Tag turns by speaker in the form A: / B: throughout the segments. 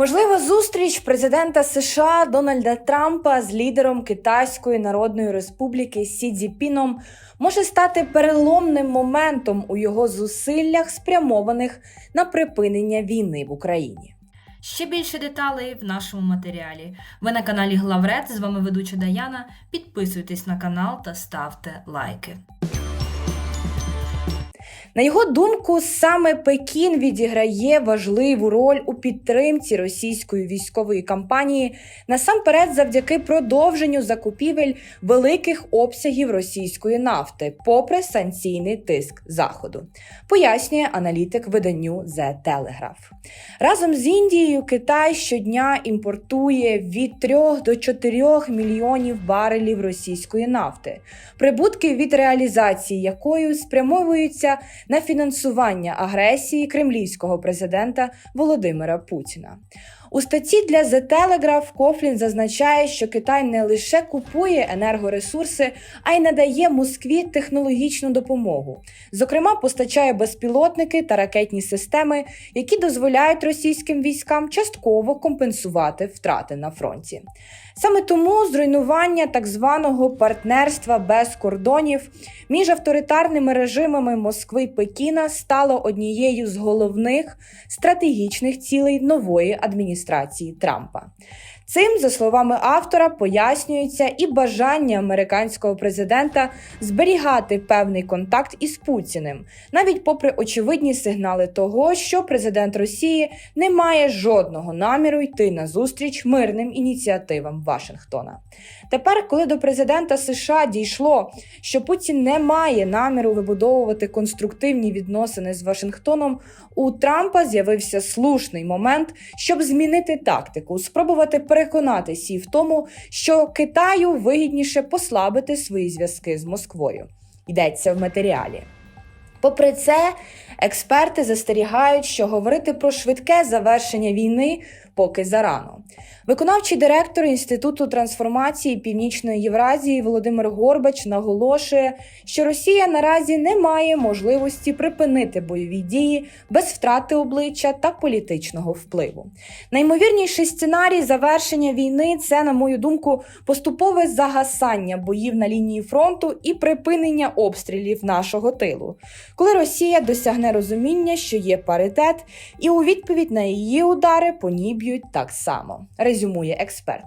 A: Можлива зустріч президента США Дональда Трампа з лідером Китайської Народної Республіки Сі Цзіпіном може стати переломним моментом у його зусиллях, спрямованих на припинення війни в Україні.
B: Ще більше деталей в нашому матеріалі. Ви на каналі Главред. З вами ведуча Даяна. Підписуйтесь на канал та ставте лайки.
A: На його думку, саме Пекін відіграє важливу роль у підтримці російської військової кампанії насамперед завдяки продовженню закупівель великих обсягів російської нафти, попри санкційний тиск заходу, пояснює аналітик виданню The Telegraph. Разом з Індією Китай щодня імпортує від 3 до 4 мільйонів барелів російської нафти, прибутки від реалізації якої спрямовуються на фінансування агресії кремлівського президента Володимира Путіна. У статті для The Telegraph Кофлін зазначає, що Китай не лише купує енергоресурси, а й надає Москві технологічну допомогу. Зокрема, постачає безпілотники та ракетні системи, які дозволяють російським військам частково компенсувати втрати на фронті. Саме тому зруйнування так званого партнерства без кордонів між авторитарними режимами Москви Пекіна стало однією з головних стратегічних цілей нової адміністрації Трампа. Цим, за словами автора, пояснюється і бажання американського президента зберігати певний контакт із Путіним, навіть попри очевидні сигнали того, що президент Росії не має жодного наміру йти на зустріч мирним ініціативам Вашингтона. Тепер, коли до президента США дійшло, що Путін не має наміру вибудовувати конструктивні відносини з Вашингтоном, у Трампа з'явився слушний момент, щоб змінити тактику, спробувати переконати Сі в тому, що Китаю вигідніше послабити свої зв'язки з Москвою. Йдеться в матеріалі. Попри це, експерти застерігають, що говорити про швидке завершення війни поки зарано. Виконавчий директор Інституту трансформації Північної Євразії Володимир Горбач наголошує, що Росія наразі не має можливості припинити бойові дії без втрати обличчя та політичного впливу. Наймовірніший сценарій завершення війни це, на мою думку, поступове загасання боїв на лінії фронту і припинення обстрілів нашого тилу, коли Росія досягне розуміння, що є паритет, і у відповідь на її удари по ній б'ють так само, резюмує експерт.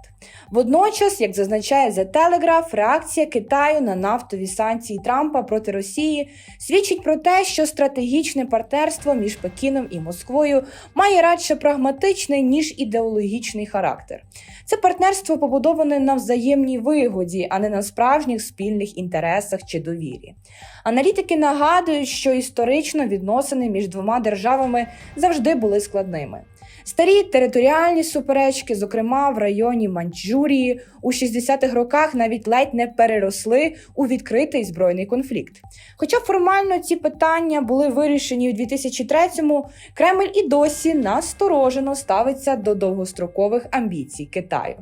A: Водночас, як зазначає The Telegraph, реакція Китаю на нафтові санкції Трампа проти Росії свідчить про те, що стратегічне партнерство між Пекіном і Москвою має радше прагматичний ніж ідеологічний характер. Це партнерство побудоване на взаємній вигоді, а не на справжніх спільних інтересах чи довірі. Аналітики нагадують, що історично відносини між двома державами завжди були складними. Старі територіальні суперечки, зокрема в районі Маньчжурії, у 60-х роках навіть ледь не переросли у відкритий збройний конфлікт. Хоча формально ці питання були вирішені у 2003-му, Кремль і досі насторожено ставиться до довгострокових амбіцій Китаю.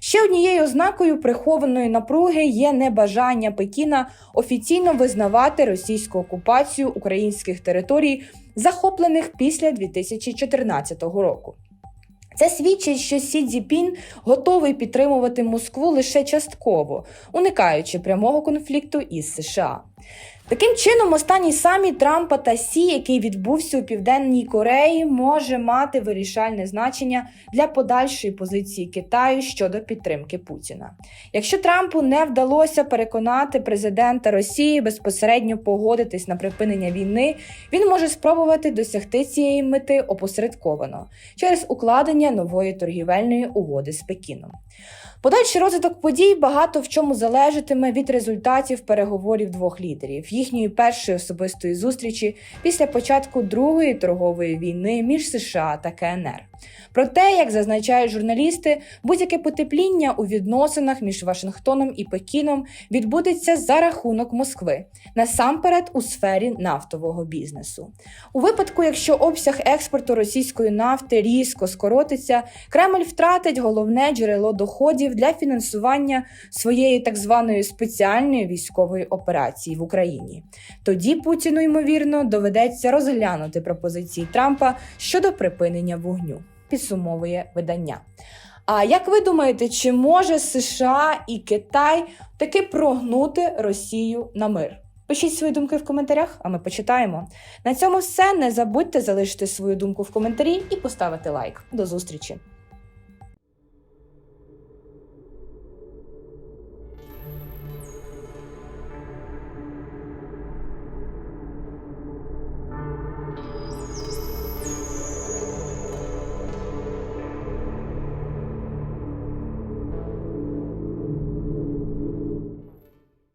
A: Ще однією ознакою прихованої напруги є небажання Пекіна офіційно визнавати російську окупацію українських територій, захоплених після 2014 року. Це свідчить, що Сі Цзіпін готовий підтримувати Москву лише частково, уникаючи прямого конфлікту із США. Таким чином, останній саміт Трампа та Сі, який відбувся у Південній Кореї, може мати вирішальне значення для подальшої позиції Китаю щодо підтримки Путіна. Якщо Трампу не вдалося переконати президента Росії безпосередньо погодитись на припинення війни, він може спробувати досягти цієї мети опосередковано через укладення нової торгівельної угоди з Пекіном. Подальший розвиток подій багато в чому залежатиме від результатів переговорів двох лідерів, їхньої першої особистої зустрічі після початку другої торгової війни між США та КНР. Проте, як зазначають журналісти, будь-яке потепління у відносинах між Вашингтоном і Пекіном відбудеться за рахунок Москви, насамперед у сфері нафтового бізнесу. У випадку, якщо обсяг експорту російської нафти різко скоротиться, Кремль втратить головне джерело доходів для фінансування своєї так званої спеціальної військової операції в Україні. Тоді Путіну ймовірно доведеться розглянути пропозиції Трампа щодо припинення вогню. підсумовує видання. А як ви думаєте, чи може США і Китай таки прогнути Росію на мир? Пишіть свої думки в коментарях, а ми почитаємо. На цьому все. Не забудьте залишити свою думку в коментарі і поставити лайк. До зустрічі!